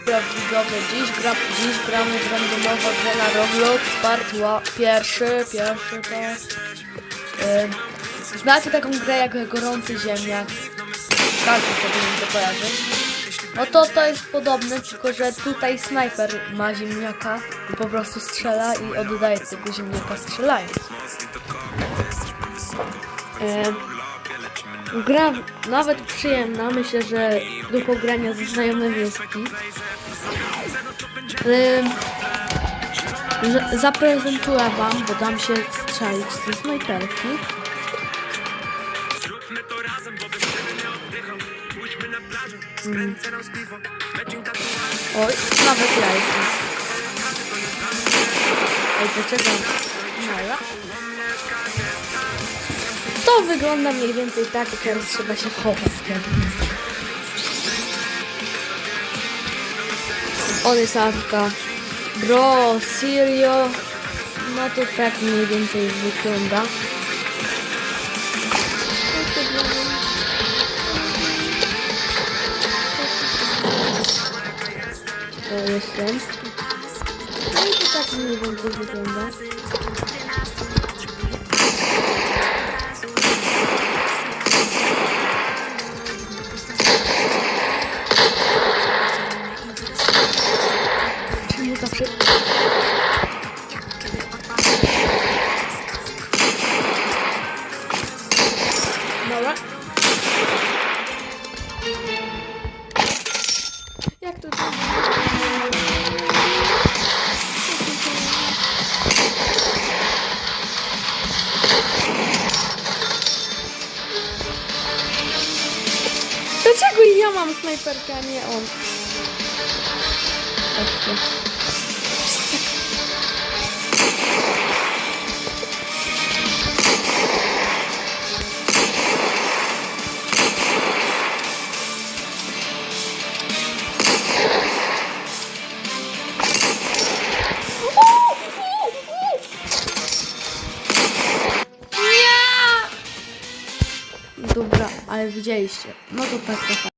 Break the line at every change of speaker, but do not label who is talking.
widzowie, dziś, gra, dziś gramy w randomowo grę na Roblox, part ła, pierwszy, pierwszy to... Yy, znacie taką grę jak Gorący Ziemniak? Każdy powinien to kojarzyć. No to to jest podobne, tylko że tutaj snajper ma ziemniaka i po prostu strzela i oddaje tego ziemniaka strzelając. Yy, Gra nawet przyjemna, myślę, że do pogrania ze znajomymi jest że- Zaprezentuję wam, bo dam się strzelić ze snajperki. Mm. Oj, nawet ja jestem. Ej, poczekaj. Dobra. To wygląda mniej więcej tak, jak teraz trzeba się chować. On jest. Bro, serio? No to tak mniej więcej wygląda. To jestem. No i to tak mniej więcej wygląda. Dobra. Jak to tam? Dlaczego ja mam snajperkę, a nie on? Patrzcie. Nie! Dobra, ale widzieliście. No to tak, to tak.